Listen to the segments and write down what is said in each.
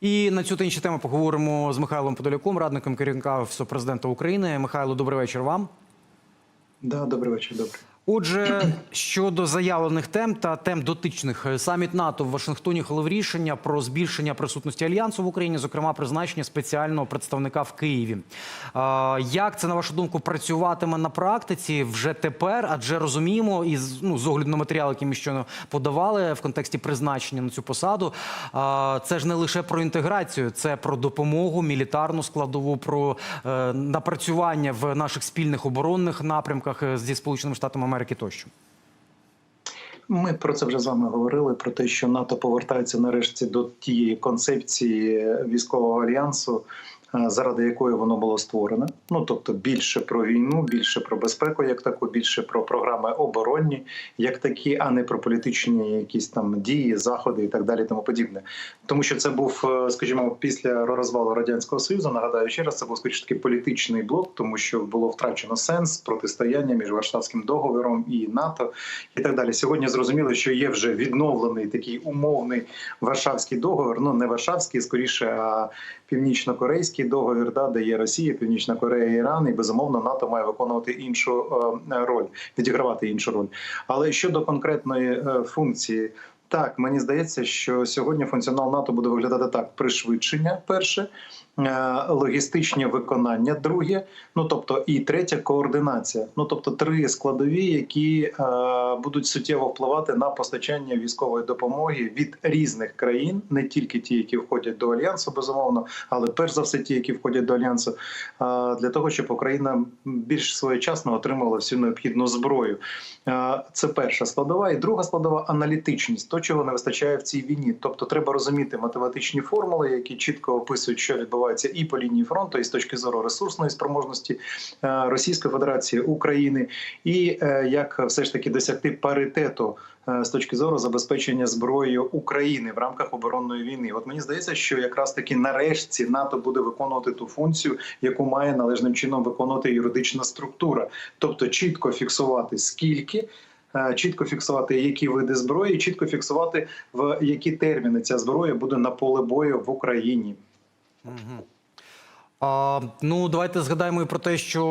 І на цю та інші теми поговоримо з Михайлом Подоляком, радником керівника Офісу президента України. Михайло, добрий вечір вам. Да, добрий вечір, добрий. Отже, щодо заявлених тем та тем дотичних, саміт НАТО в Вашингтоні ухвалив рішення про збільшення присутності альянсу в Україні, зокрема призначення спеціального представника в Києві. Як це на вашу думку працюватиме на практиці вже тепер? Адже розуміємо, і ну, з огляду на матеріал, який ми щойно подавали в контексті призначення на цю посаду, це ж не лише про інтеграцію, це про допомогу, мілітарну складову, про е, напрацювання в наших спільних оборонних напрямках е, зі Сполученими Штатами Америки тощо. Ми про це вже з вами говорили. Про те, що НАТО повертається нарешті до тієї концепції військового альянсу, заради якої воно було створене. Ну тобто більше про війну, більше про безпеку, як таку, більше про програми оборонні, як такі, а не про політичні якісь там дії, заходи і так далі, тому подібне. Тому що це був, е, скажімо, після розвалу радянського союзу. Нагадаю ще раз, це був скоріше таки політичний блок, тому що було втрачено сенс протистояння між Варшавським договором і НАТО і так далі. Сьогодні зрозуміло, що є вже відновлений такий умовний Варшавський договор. Ну не Варшавський, скоріше, а північно-корейський договір, да, дає Росія, Північна Корея, Іран, і безумовно НАТО має виконувати іншу е, роль, відігравати іншу роль. Але щодо конкретної е, функції. Так, мені здається, що сьогодні функціонал НАТО буде виглядати так: пришвидшення, перше, логістичне виконання, друге, ну тобто і третє координація. Ну тобто три складові, які е, будуть суттєво впливати на постачання військової допомоги від різних країн, не тільки ті, які входять до альянсу, безумовно, але перш за все ті, які входять до альянсу, е, для того, щоб Україна більш своєчасно отримала всю необхідну зброю. Е, Це перша складова, і друга складова аналітичність, то чого не вистачає в цій війні. Тобто, треба розуміти математичні формули, які чітко описують, що відбувається і по лінії фронту, і з точки зору ресурсної спроможності е, Російської Федерації України, і е, як все ж таки досягти паритету. е, З точки зору забезпечення зброєю України в рамках оборонної війни, от мені здається, що якраз таки нарешті НАТО буде виконувати ту функцію, яку має належним чином виконувати юридична структура, тобто чітко фіксувати скільки, чітко фіксувати, які види зброї, чітко фіксувати в які терміни ця зброя буде на поле бою в Україні. А, ну, давайте згадаємо і про те, що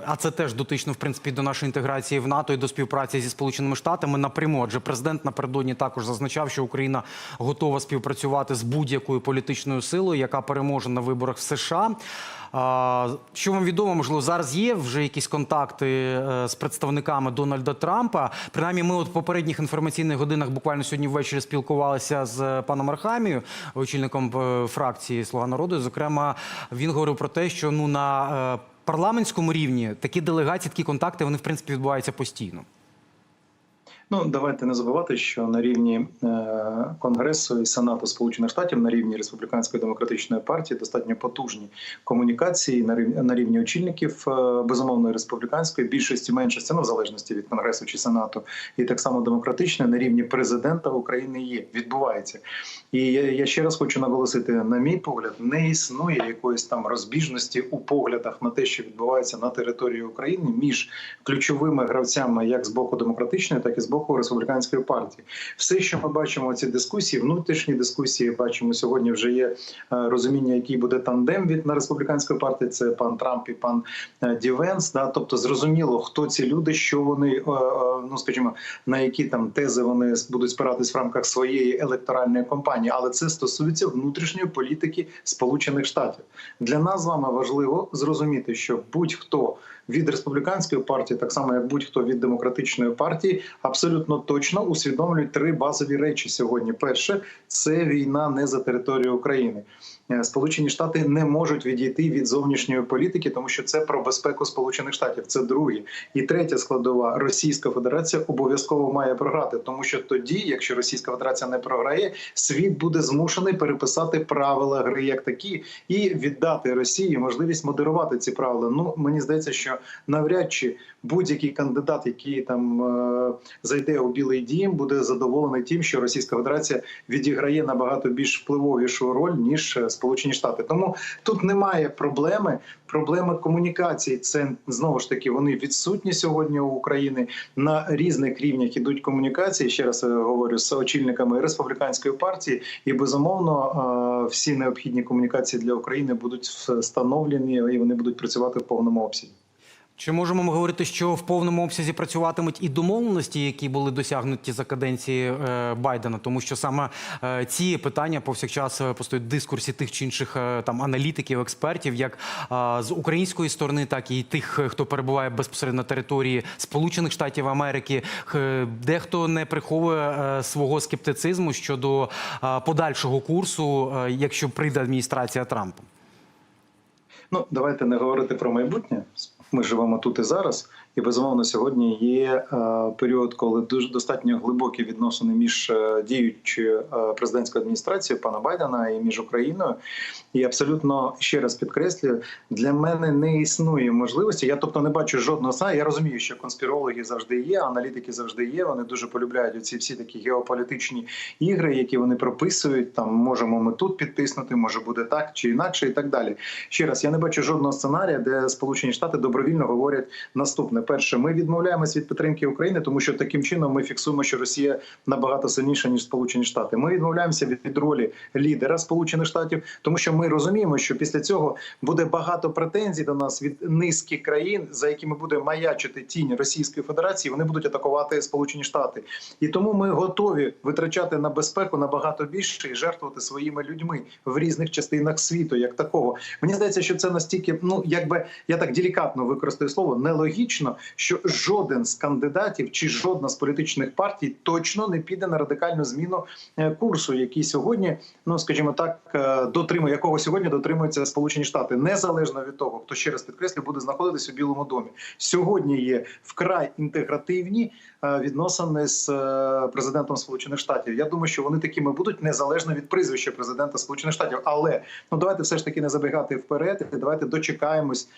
е, а це теж дотично в принципі до нашої інтеграції в НАТО і до співпраці зі Сполученими Штатами напряму. Адже президент напередодні також зазначав, що Україна готова співпрацювати з будь-якою політичною силою, яка переможе на виборах в США. Що вам відомо, можливо, зараз є вже якісь контакти е, з представниками Дональда Трампа. Принаймні, ми от в попередніх інформаційних годинах буквально сьогодні ввечері спілкувалися з паном Архамією, очільником е, фракції Слуга народу. Зокрема, він говорив про те, що ну на е, парламентському рівні такі делегації, такі контакти, вони в принципі відбуваються постійно. Ну давайте не забувати, що на рівні е, Конгресу і Сенату Сполучених Штатів на рівні республіканської демократичної партії достатньо потужні комунікації на рівні очільників е, безумовно республіканської більшості меншості, ну в залежності від конгресу чи сенату, і так само демократичної на рівні президента України є відбувається. І я ще раз хочу наголосити: на мій погляд, не існує якоїсь там розбіжності у поглядах на те, що відбувається на території України між ключовими гравцями, як з боку демократичної, так і з боку республіканської партії. Все, що ми бачимо ці дискусії, внутрішні дискусії, бачимо сьогодні. Вже є е, розуміння, який буде тандем від на республіканської партії. Це пан Трамп і пан е, Дівенс. Да, тобто зрозуміло, хто ці люди, що вони е, ну скажімо, на які там тези вони будуть спиратись в рамках своєї електоральної кампанії, але це стосується внутрішньої політики Сполучених Штатів. Для нас з вами важливо зрозуміти, що будь-хто від республіканської партії, так само як будь-хто від демократичної партії, абсолютно точно усвідомлюють три базові речі сьогодні. Перше це війна не за територію України. Е, Сполучені Штати не можуть відійти від зовнішньої політики, тому що це про безпеку Сполучених Штатів. Це друге. І третя складова Російська Федерація обов'язково має програти, тому що тоді, якщо Російська Федерація не програє, світ буде змушений переписати правила гри як такі і віддати Росії можливість модерувати ці правила. Ну мені здається, що навряд чи будь-який кандидат, який там е, зайде у Білий Дім, буде задоволений тим, що Російська Федерація відіграє набагато більш впливовішу роль ніж Сполучені Сполучені Штати. Тому тут немає проблеми. Проблема комунікації це знову ж таки вони відсутні сьогодні у України на різних рівнях ідуть комунікації. Ще раз говорю з очільниками республіканської партії, і безумовно е, всі необхідні комунікації для України будуть встановлені і вони будуть працювати в повному обсязі. Чи можемо ми говорити, що в повному обсязі працюватимуть і домовленості, які були досягнуті за каденції е, Байдена, тому що саме е, ці питання повсякчас е, постають в дискурсі тих чи інших там аналітиків, експертів, як з української сторони, так і тих, хто перебуває безпосередньо на території Сполучених Штатів Америки. Дехто не приховує свого скептицизму щодо подальшого курсу, якщо прийде адміністрація Трампа. Ну давайте не говорити про майбутнє. Ми живемо тут і зараз, і безумовно сьогодні є е, період, коли дуже достатньо глибокі відносини між е, діючою е, президентською адміністрацією пана Байдена і між Україною. І абсолютно ще раз підкреслюю, для мене не існує можливості. Я тобто не бачу жодного сна. Я розумію, що конспірологи завжди є, аналітики завжди є. Вони дуже полюбляють оці всі такі геополітичні ігри, які вони прописують. Там можемо ми тут підтиснути, може буде так чи інакше, і так далі. Ще раз я не бачу жодного сценарія, де Сполучені Штати добровільно говорять наступне: перше, ми відмовляємось від підтримки України, тому що таким чином ми фіксуємо, що Росія набагато сильніша ніж Сполучені Штати. Ми відмовляємося від, від ролі лідера Сполучених Штатів, тому що ми розуміємо, що після цього буде багато претензій до нас від низки країн, за якими буде маячити тінь Російської Федерації. Вони будуть атакувати Сполучені Штати, і тому ми готові витрачати на безпеку набагато більше і жертвувати своїми людьми в різних частинах світу, як такого. Мені здається, що це настільки, ну якби я так делікатно використаю слово, нелогічно, що жоден з кандидатів чи жодна з політичних партій точно не піде на радикальну зміну е, курсу, який сьогодні, ну скажімо так, е, дотримує якого сьогодні дотримуються Сполучені Штати, незалежно від того, хто ще раз підкреслю, буде знаходитись у Білому домі. Сьогодні є вкрай інтегративні е, відносини з президентом Сполучених Штатів. Я думаю, що вони такими будуть незалежно від прізвища президента Сполучених Штатів. Але ну давайте все ж таки не забігати вперед. і Давайте дочекаємось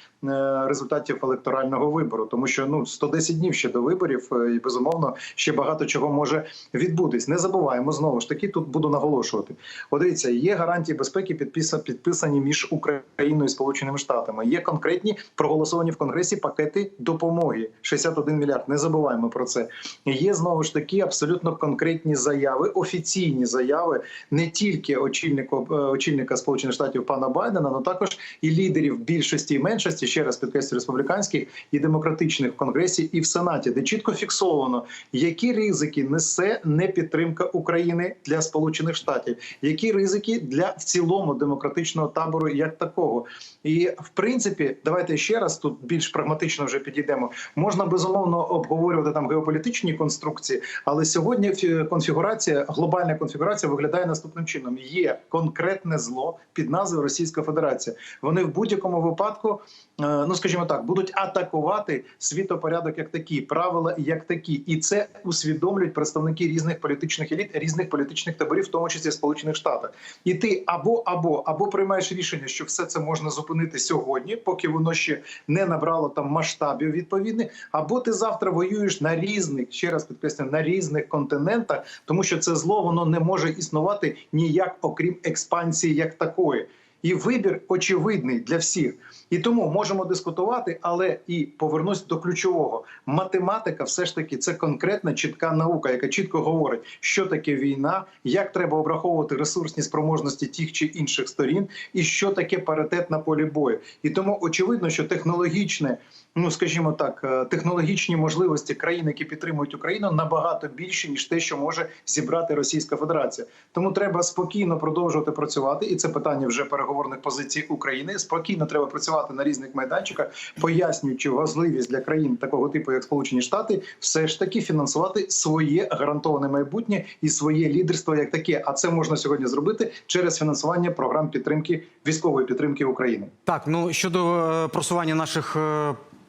результатів електорального вибору, тому що ну 110 днів ще до виборів, е, і безумовно ще багато чого може відбутись. Не забуваємо знову ж таки. Тут буду наголошувати. От є гарантії безпеки, підписа- підписані між Україною і Сполученими Штатами. Є конкретні проголосовані в Конгресі пакети допомоги 61 мільярд. Не забуваємо про це. Є знову ж таки абсолютно конкретні заяви, офіційні заяви не тільки очільника, е, очільника Сполучених Штатів пана Байдена, але також і лідерів більшості і меншості, ще раз підкреслю, республіканських і демократичних в Конгресі і в Сенаті, де чітко фіксовано, які ризики несе непідтримка України для Сполучених Штатів, які ризики для в цілому демократичного табору як такого. І в принципі, давайте ще раз тут більш прагматично вже підійдемо. Можна безумовно обговорювати там геополітичні конструкції, але сьогодні конфігурація, глобальна конфігурація виглядає наступним чином: є конкретне зло під назвою Російська Федерація. Вони в будь-якому випадку, е, ну скажімо так, будуть атакувати світопорядок як такі, правила як такі, і це усвідомлюють представники різних політичних еліт, різних політичних таборів, в тому числі Сполучених Штатів. І ти або або або приймаєш рішення, що все це можна зупинити сьогодні, поки воно ще не набрало там масштабів відповідних, або ти завтра воюєш на різних, ще раз підкреслю, на різних континентах, тому що це зло воно не може існувати ніяк, окрім експансії як такої. І вибір очевидний для всіх. І тому можемо дискутувати, але і повернусь до ключового. Математика, все ж таки, це конкретна чітка наука, яка чітко говорить, що таке війна, як треба обраховувати ресурсні спроможності тих чи інших сторін, і що таке паритет на полі бою. І тому очевидно, що технологічне, ну скажімо так, е, технологічні можливості країн, які підтримують Україну, набагато більше ніж те, що може зібрати Російська Федерація. Тому треба спокійно продовжувати працювати, і це питання вже переговорних позицій України. Спокійно треба працювати на різних майданчиках, пояснюючи важливість для країн такого типу, як Сполучені Штати, все ж таки фінансувати своє гарантоване майбутнє і своє лідерство як таке. А це можна сьогодні зробити через фінансування програм підтримки військової підтримки України. Так, ну щодо е, просування наших.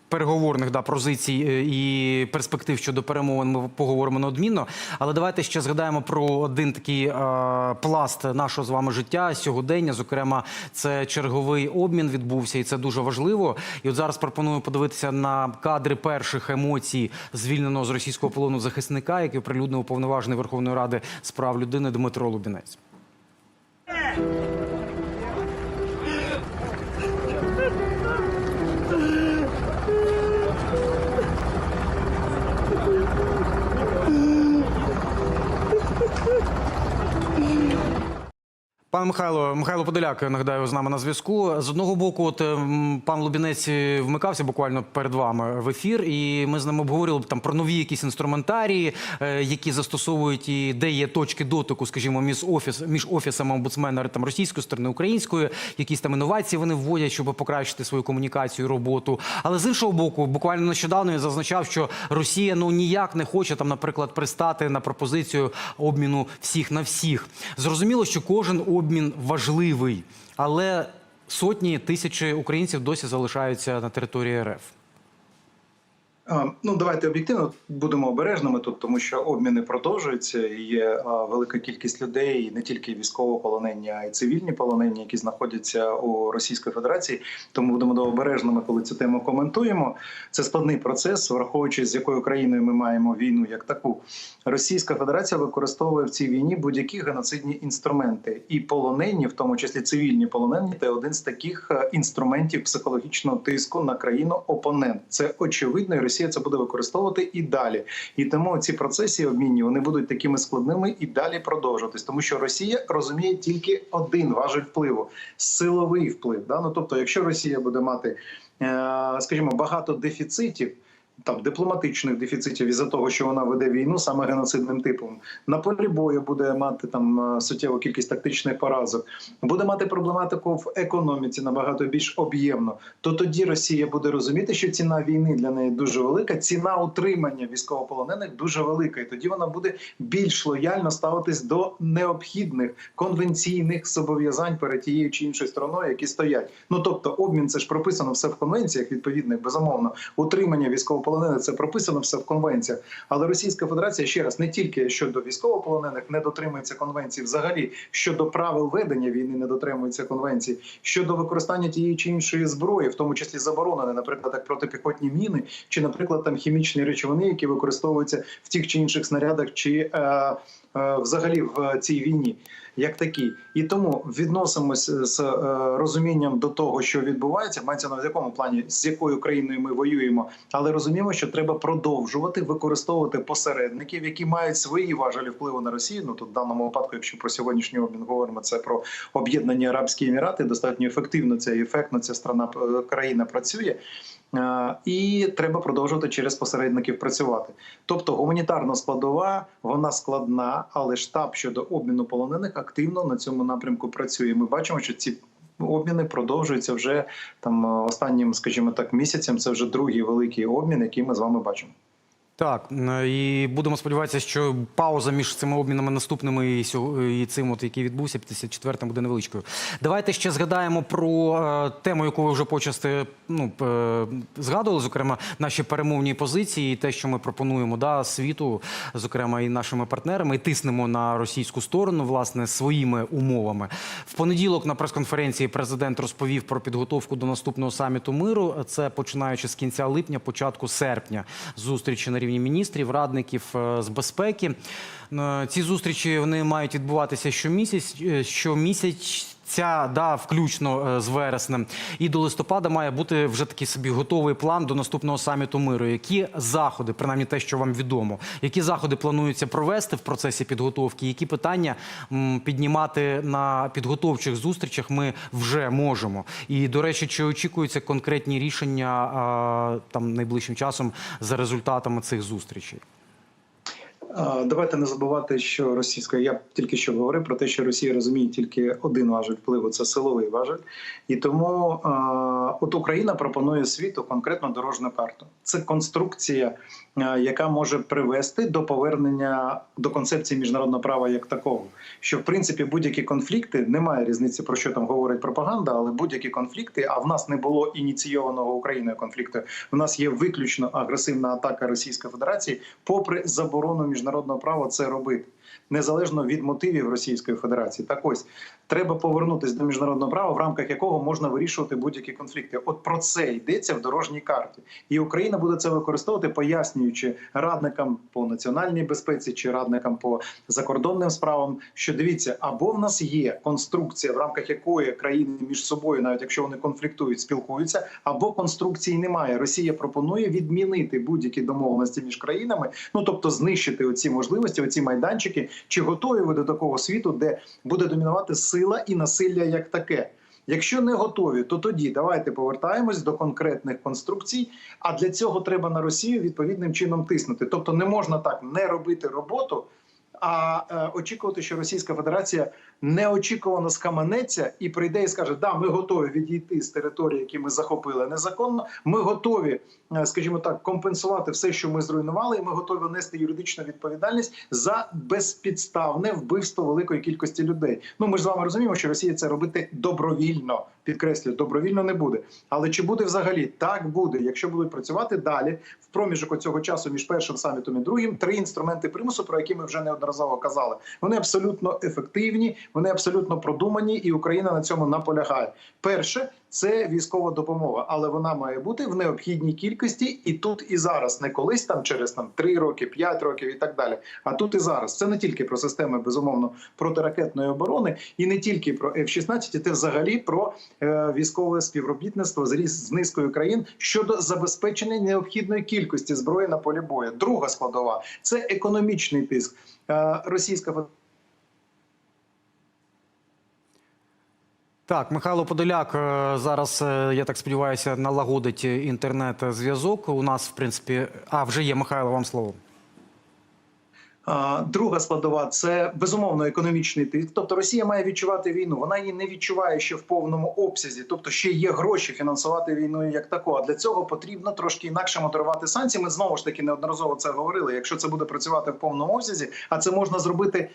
Переговорних да позицій е, і перспектив щодо перемовин ми поговоримо неодмінно. Але давайте ще згадаємо про один такий е, пласт нашого з вами життя сьогодення. Зокрема, це черговий обмін відбувся, і це дуже важливо. І от зараз пропоную подивитися на кадри перших емоцій звільненого з російського полону захисника, який оприлюднив уповноважений Верховної Ради з прав людини Дмитро Лубінець. Пане Михайло, Михайло Подоляк, нагадаю, з нами на зв'язку. З одного боку, от ем, пан Лубінець вмикався буквально перед вами в ефір, і ми з ним обговорили там про нові якісь інструментарії, е, які застосовують і де є точки дотику, скажімо, між офіс між офісами омбудсмена там російської сторони, української, якісь там інновації вони вводять, щоб покращити свою комунікацію, роботу. Але з іншого боку, буквально нещодавно я зазначав, що Росія ну ніяк не хоче там, наприклад, пристати на пропозицію обміну всіх на всіх. Зрозуміло, що кожен обмін важливий, але сотні тисячі українців досі залишаються на території РФ. А, Ну, давайте об'єктивно будемо обережними тут, тому що обміни продовжуються. і Є велика кількість людей, і не тільки військовополонені, а й цивільні полонені, які знаходяться у Російській Федерації. Тому будемо обережними, коли цю тему коментуємо. Це складний процес, враховуючи з якою країною ми маємо війну як таку. Російська Федерація використовує в цій війні будь-які геноцидні інструменти, і полонені, в тому числі цивільні полонені, це один з таких е, інструментів психологічного тиску на країну опонент. Це очевидно, і Росія це буде використовувати і далі. І тому ці процеси обмінні вони будуть такими складними і далі продовжуватись, тому що Росія розуміє тільки один важель впливу силовий вплив. Да? Ну, тобто, якщо Росія буде мати, е, скажімо, багато дефіцитів. Там дипломатичних дефіцитів із за того, що вона веде війну саме геноцидним типом. На полі бою буде мати там е, суттєву кількість тактичних поразок, буде мати проблематику в економіці набагато більш об'ємно. То тоді Росія буде розуміти, що ціна війни для неї дуже велика, ціна утримання військовополонених дуже велика, і тоді вона буде більш лояльно ставитись до необхідних конвенційних зобов'язань перед тією чи іншою стороною, які стоять. Ну тобто, обмін це ж прописано все в конвенціях відповідних, безумовно. Утримання військовополонених це прописано все в конвенціях. Але Російська Федерація ще раз не тільки щодо військовополонених не дотримується конвенції, взагалі щодо правил ведення війни не дотримується конвенції, щодо використання тієї чи іншої зброї, в тому числі заборонене, наприклад, як протипіхотні міни, чи, наприклад, там хімічні речовини, які використовуються в тих чи інших снарядах, чи е, взагалі в цій війні. Як такі, і тому відносимось з е, розумінням до того, що відбувається, мається на якому плані з якою країною ми воюємо, але розуміємо, що треба продовжувати використовувати посередників, які мають свої важелі впливу на Росію. Ну тут в даному випадку, якщо про сьогоднішній обмін говоримо, це про об'єднані Арабські Емірати. Достатньо ефективно це ефектно ця страна е, країна працює. Е, І треба продовжувати через посередників працювати. Тобто гуманітарна складова вона складна, але штаб щодо обміну полонених активно на цьому напрямку працює. Ми бачимо, що ці обміни продовжуються вже там е, останнім, скажімо так, місяцем. Це вже другий великий обмін, який ми з вами бачимо. Так, і будемо сподіватися, що пауза між цими обмінами наступними і, цим, от, який відбувся, 54-м буде невеличкою. Давайте ще згадаємо про е, тему, яку ви вже почасти ну, е, згадували, зокрема, наші перемовні позиції, те, що ми пропонуємо да, світу, зокрема і нашими партнерами, і тиснемо на російську сторону, власне, своїми умовами. В понеділок на прес-конференції президент розповів про підготовку до наступного саміту миру. Це починаючи з кінця липня, початку серпня, зустрічі на рівні міністрів, радників е, з безпеки. Е, Ці зустрічі вони мають відбуватися щомісяць, е, щомісяця, да, включно е, з вереснем. І до листопада має бути вже такий собі готовий план до наступного саміту миру. Які заходи, принаймні те, що вам відомо, які заходи плануються провести в процесі підготовки, які питання піднімати на підготовчих зустрічах ми вже можемо. І до речі, чи очікуються конкретні рішення там найближчим часом за результатами цих зустрічей? Давайте не забувати, що російська я тільки що говорив про те, що Росія розуміє тільки один важель впливу це силовий важель, і тому от Україна пропонує світу конкретно дорожню карту. Це конструкція, яка може привести до повернення до концепції міжнародного права як такого. Що в принципі будь-які конфлікти немає різниці про що там говорить пропаганда, але будь-які конфлікти, а в нас не було ініційованого Україною конфлікту. В нас є виключно агресивна атака Російської Федерації, попри заборону міжнародного права це робити. Незалежно від мотивів Російської Федерації, так ось треба повернутися до міжнародного права, в рамках якого можна вирішувати будь-які конфлікти. От про це йдеться в дорожній карті, і Україна буде це використовувати, пояснюючи радникам по національній безпеці чи радникам по закордонним справам. Що дивіться, або в нас є конструкція, в рамках якої країни між собою, навіть якщо вони конфліктують, спілкуються, або конструкції немає. Росія пропонує відмінити будь-які домовленості між країнами, ну тобто знищити оці можливості, оці майданчики, чи готові ви до такого світу, де буде домінувати сила і насилля як таке. Якщо не готові, то тоді давайте повертаємось до конкретних конструкцій. А для цього треба на Росію відповідним чином тиснути. Тобто не можна так не робити роботу, а е, очікувати, що Російська Федерація неочікувано скаманеться і прийде і скаже: Да, ми готові відійти з території, які ми захопили незаконно. Ми готові, е, скажімо так, компенсувати все, що ми зруйнували, і ми готові нести юридичну відповідальність за безпідставне вбивство великої кількості людей. Ну ми ж з вами розуміємо, що Росія це робити добровільно. Підкреслюю, добровільно не буде. Але чи буде взагалі так буде, якщо будуть працювати далі в проміжок цього часу між першим самітом і другим три інструменти примусу, про які ми вже неодноразово казали. Вони абсолютно ефективні, вони абсолютно продумані, і Україна на цьому наполягає. Перше це військова допомога, але вона має бути в необхідній кількості і тут і зараз, не колись там через там 3 роки, 5 років і так далі. А тут і зараз. Це не тільки про системи безумовно протиракетної оборони, і не тільки про F-16, це взагалі про е, військове співробітництво з з низкою країн щодо забезпечення необхідної кількості зброї на полі бою. Друга складова це економічний тиск. Е, Російська Федерація Так, Михайло Подоляк е, зараз, е, я так сподіваюся, налагодить інтернет-зв'язок. У нас, в принципі, а вже є Михайло, вам слово. Друга складова це безумовно економічний тиск. Тобто Росія має відчувати війну. Вона її не відчуває ще в повному обсязі. Тобто ще є гроші фінансувати війну як таку. А для цього потрібно трошки інакше моторувати санкції. Ми знову ж таки неодноразово це говорили. Якщо це буде працювати в повному обсязі, а це можна зробити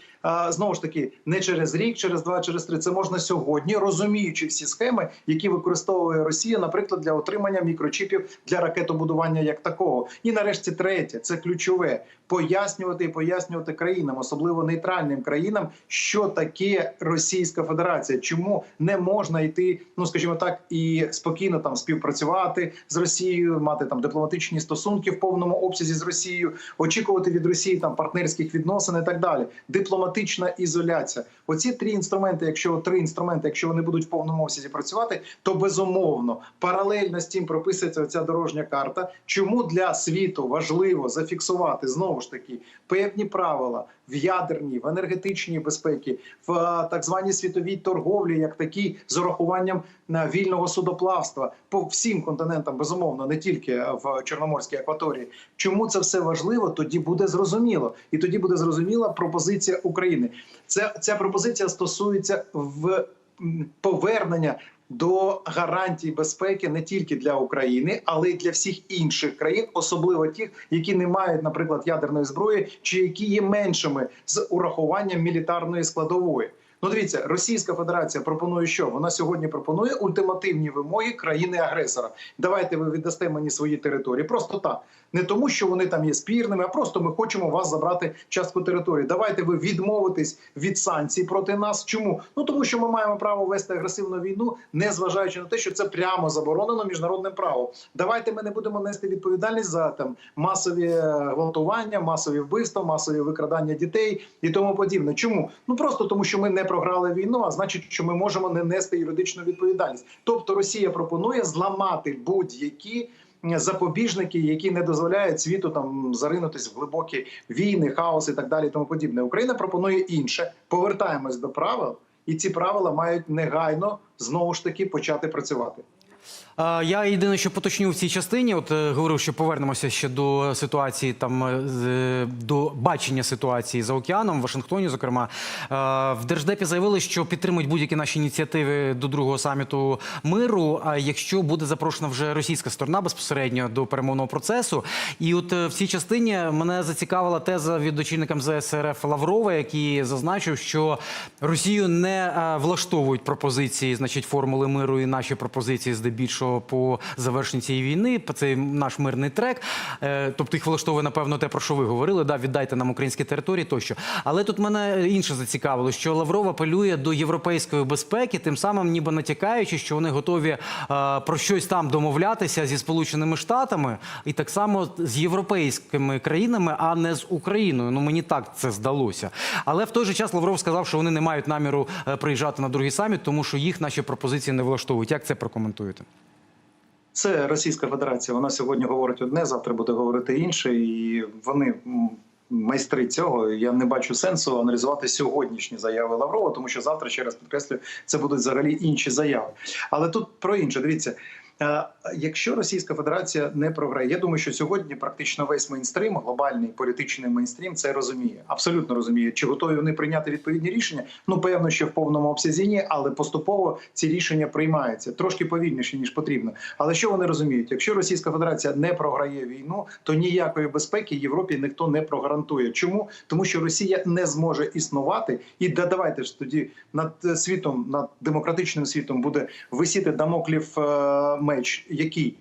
знову ж таки не через рік, через два, через три. Це можна сьогодні, розуміючи всі схеми, які використовує Росія, наприклад, для отримання мікрочіпів для ракетобудування як такого. І нарешті третє це ключове пояснювати і пояснювати країнам, особливо нейтральним країнам, що таке Російська Федерація, чому не можна йти, ну скажімо так, і спокійно там співпрацювати з Росією, мати там дипломатичні стосунки в повному обсязі з Росією, очікувати від Росії там партнерських відносин і так далі. Дипломатична ізоляція. Оці три інструменти, якщо три інструменти, якщо вони будуть в повному обсязі працювати, то безумовно паралельно з цим прописується ця дорожня карта. Чому для світу важливо зафіксувати знову ж таки певні правила в ядерній, в енергетичній безпеці, в е, так званій світовій торговлі, як такі з урахуванням на вільного судоплавства по всім континентам, безумовно, не тільки в Чорноморській акваторії. Чому це все важливо? Тоді буде зрозуміло, і тоді буде зрозуміла пропозиція України. Це ця пропозиція стосується в повернення до гарантій безпеки не тільки для України, але й для всіх інших країн, особливо тих, які не мають, наприклад, ядерної зброї, чи які є меншими з урахуванням мілітарної складової. Ну, дивіться, Російська Федерація пропонує, що вона сьогодні пропонує ультимативні вимоги країни-агресора. Давайте ви віддасте мені свої території. Просто так, не тому, що вони там є спірними, а просто ми хочемо вас забрати частку території. Давайте ви відмовитесь від санкцій проти нас. Чому? Ну тому що ми маємо право вести агресивну війну, не зважаючи на те, що це прямо заборонено міжнародним правом. Давайте ми не будемо нести відповідальність за там масові е, гвалтування, масові вбивства, масові викрадання дітей і тому подібне. Чому? Ну просто тому, що ми не програли війну, а значить, що ми можемо не нести юридичну відповідальність. Тобто Росія пропонує зламати будь-які запобіжники, які не дозволяють світу там заринутись в глибокі війни, хаос і так далі. Тому подібне. Україна пропонує інше. Повертаємось до правил, і ці правила мають негайно знову ж таки почати працювати. Е, Я єдине, що поточню в цій частині, от е, говорив, що повернемося ще до ситуації, там е, до бачення ситуації за океаном в Вашингтоні. Зокрема, Е, в держдепі заявили, що підтримують будь-які наші ініціативи до другого саміту миру. А якщо буде запрошена вже російська сторона безпосередньо до перемовного процесу, і от е, в цій частині мене зацікавила теза від очільника МЗС РФ Лаврова, який зазначив, що Росію не е, влаштовують пропозиції, значить, формули миру і наші пропозиції здебільшого по завершенні цієї війни. Це наш мирний трек. Е, Тобто їх влаштовує, напевно, те, про що ви говорили. Да, віддайте нам українські території тощо. Але тут мене інше зацікавило, що Лавров апелює до європейської безпеки, тим самим ніби натякаючи, що вони готові е, про щось там домовлятися зі Сполученими Штатами і так само з європейськими країнами, а не з Україною. Ну мені так це здалося. Але в той же час Лавров сказав, що вони не мають наміру е, приїжджати на другий саміт, тому що їх наші пропозиції не влаштовують. Як це прокоментуєте? Це Російська Федерація. Вона сьогодні говорить одне, завтра буде говорити інше, і вони майстри цього. Я не бачу сенсу аналізувати сьогоднішні заяви Лаврова, тому що завтра, ще раз підкреслюю, це будуть взагалі інші заяви. Але тут про інше. Дивіться, якщо Російська Федерація не програє, я думаю, що сьогодні практично весь мейнстрим, глобальний політичний мейнстрім, це розуміє. Абсолютно розуміє. Чи готові вони прийняти відповідні рішення? Ну певно, що в повному обсязі ні, але поступово ці рішення приймаються трошки повільніше ніж потрібно. Але що вони розуміють? Якщо Російська Федерація не програє війну, то ніякої безпеки Європі ніхто не прогарантує. Чому? Тому що Росія не зможе існувати, і да, давайте ж тоді над е, світом, над демократичним світом буде висіти дамоклів е, меч, який.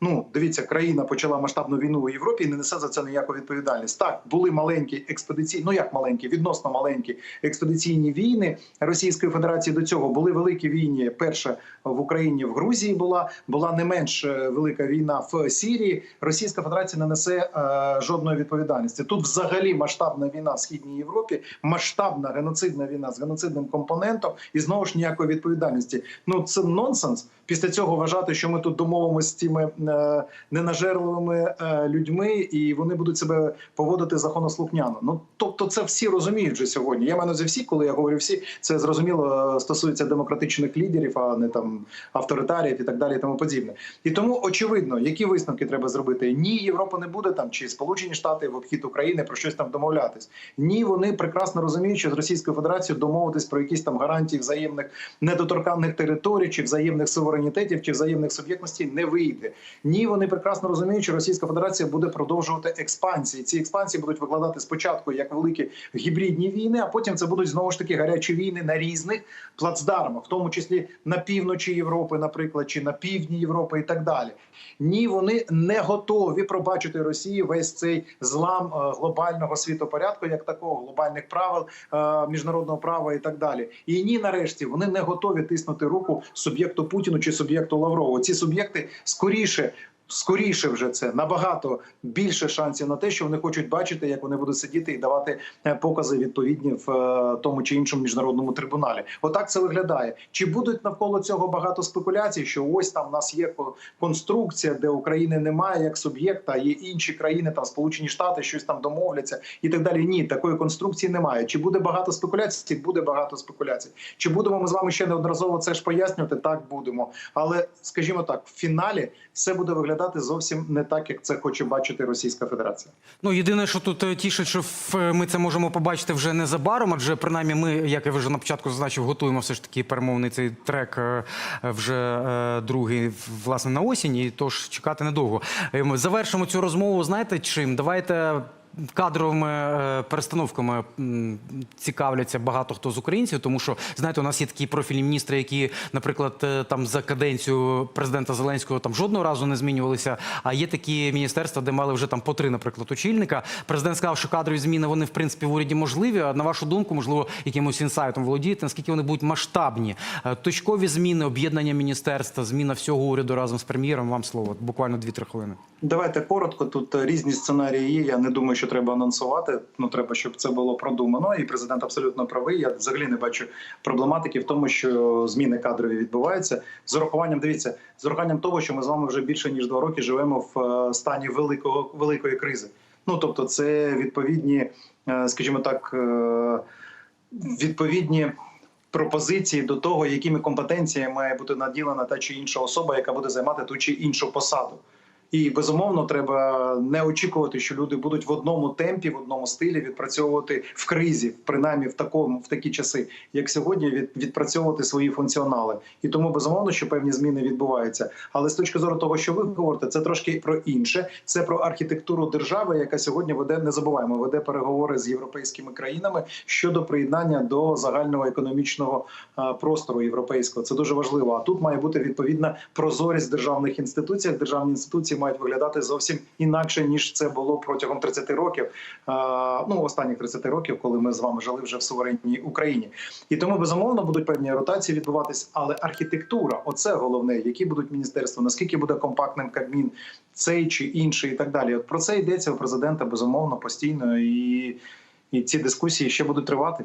Ну, дивіться, країна почала масштабну війну у Європі і не несе за це ніяку відповідальність. Так, були маленькі експедиційні, ну як маленькі, відносно маленькі експедиційні війни Російської Федерації до цього. Були великі війни. Перша в Україні в Грузії була, була не менш е, велика війна в Сирії. Російська Федерація не несе е, жодної відповідальності. Тут взагалі масштабна війна в східній Європі, масштабна геноцидна війна з геноцидним компонентом, і знову ж ніякої відповідальності. Ну це нонсенс. Після цього вважати, що ми тут домовимося з цими е, ненажерливими е, людьми, і вони будуть себе поводити законослухняно. Ну тобто, це всі розуміють вже сьогодні. Я мене за всі, коли я говорю всі, це зрозуміло е, стосується демократичних лідерів, а не там авторитарів і так далі, і тому подібне. І тому очевидно, які висновки треба зробити. Ні, Європа не буде там, чи Сполучені Штати в обхід України про щось там домовлятись. Ні, вони прекрасно розуміють, що з Російською Федерацією домовитись про якісь там гарантії взаємних недоторканних територій, чи взаємних суверенітетів, чи взаємних суб'єктностей не вийде. Ні, вони прекрасно розуміють, що Російська Федерація буде продовжувати експансії. Ці експансії будуть викладати спочатку як великі гібридні війни, а потім це будуть знову ж таки гарячі війни на різних плацдармах, в тому числі на півночі Європи, наприклад, чи на півдні Європи, і так далі. Ні, вони не готові пробачити Росії весь цей злам е, глобального світопорядку, як такого, глобальних правил е, міжнародного права і так далі. І ні, нарешті вони не готові тиснути руку суб'єкту Путіну чи суб'єкту Лаврову. Ці суб'єкти скоріше. Скоріше вже це набагато більше шансів на те, що вони хочуть бачити, як вони будуть сидіти і давати е, покази відповідні в е, тому чи іншому міжнародному трибуналі. Отак це виглядає. Чи будуть навколо цього багато спекуляцій? Що ось там в нас є конструкція, де України немає як суб'єкта, є інші країни, там Сполучені Штати, щось там домовляться і так далі. Ні, такої конструкції немає. Чи буде багато спекуляцій? Буде багато спекуляцій. Чи будемо ми з вами ще неодноразово це ж пояснювати? Так будемо. Але скажімо так, в фіналі все буде виглядати зовсім не так, як це хоче бачити Російська Федерація. Ну єдине, що тут е, тішить, що ми це можемо побачити вже незабаром, адже принаймні ми, як я вже на початку зазначив, готуємо все ж таки перемовний цей трек е, вже е, другий власне на осінь, і тож чекати недовго. Е, Завершимо цю розмову. Знаєте чим? Давайте. Кадровими е, перестановками цікавляться багато хто з українців, тому що знаєте, у нас є такі профільні міністри, які, наприклад, е, там за каденцію президента Зеленського там жодного разу не змінювалися. А є такі міністерства, де мали вже там по три, наприклад, очільника. Президент сказав, що кадрові зміни вони в принципі в уряді можливі. А на вашу думку, можливо, якимось інсайтом володієте, наскільки вони будуть масштабні? Е, Точкові зміни, об'єднання міністерства, зміна всього уряду разом з прем'єром. Вам слово буквально 2-3 хвилини. Давайте коротко. Тут різні сценарії є. Я не думаю, що треба анонсувати. Ну треба, щоб це було продумано. І президент абсолютно правий. Я взагалі не бачу проблематики в тому, що зміни кадрові відбуваються з урахуванням. Дивіться, з урахуванням того, що ми з вами вже більше ніж два роки живемо в е, стані великого великої кризи. Ну тобто, це відповідні, е, скажімо так, е, відповідні. Пропозиції до того, якими компетенціями має бути наділена та чи інша особа, яка буде займати ту чи іншу посаду. І безумовно треба не очікувати, що люди будуть в одному темпі, в одному стилі відпрацьовувати в кризі, принаймні в такому в такі часи, як сьогодні, від, відпрацьовувати свої функціонали. І тому безумовно, що певні зміни відбуваються. Але з точки зору того, що ви говорите, це трошки про інше. Це про архітектуру держави, яка сьогодні веде, не забуваємо, веде переговори з європейськими країнами щодо приєднання до загального економічного простору європейського. Це дуже важливо. А тут має бути відповідна прозорість в державних інституціях. Державні інституції мають виглядати зовсім інакше ніж це було протягом 30 років. Ну останніх 30 років, коли ми з вами жили вже в суверенній Україні. І тому безумовно будуть певні ротації відбуватись, але архітектура оце головне, які будуть міністерства, наскільки буде компактним Кабмін, цей чи інший, і так далі. От про це йдеться у президента безумовно постійно, і, і ці дискусії ще будуть тривати.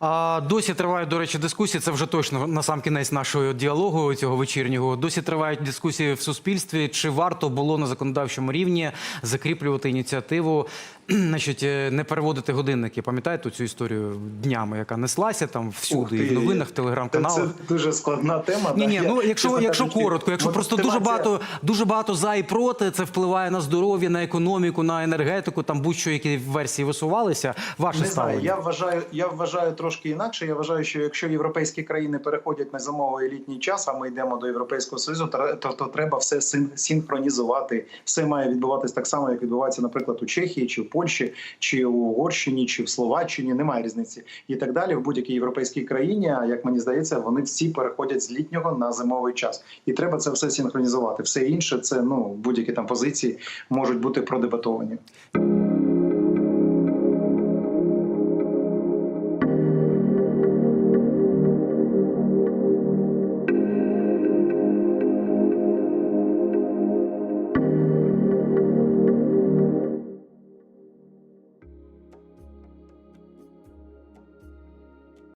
А досі тривають, до речі, дискусії. Це вже точно на сам кінець нашого діалогу цього вечірнього. Досі тривають дискусії в суспільстві. Чи варто було на законодавчому рівні закріплювати ініціативу значить, е, не переводити годинники. Пам'ятаєте цю історію днями, яка неслася там всюди, і в новинах, в телеграм-каналах? Це дуже складна тема. Ні, ні, ну якщо, якщо коротко, якщо просто дуже багато, дуже багато за і проти, це впливає на здоров'я, на економіку, на енергетику, там будь-що, які версії висувалися. Ваше Не знаю, я вважаю, я вважаю трошки інакше. Я вважаю, що якщо європейські країни переходять на зимовий літній час, а ми йдемо до Європейського союзу, то, то, то треба все син- синхронізувати. Все має відбуватись так само, як відбувається, наприклад, у Чехії, чи в Польщі, чи у Угорщині, чи в Словаччині. Немає різниці і так далі. В будь-якій європейській країні, як мені здається, вони всі переходять з літнього на зимовий час, і треба це все синхронізувати. Все інше це ну будь-які там позиції можуть бути продебатовані.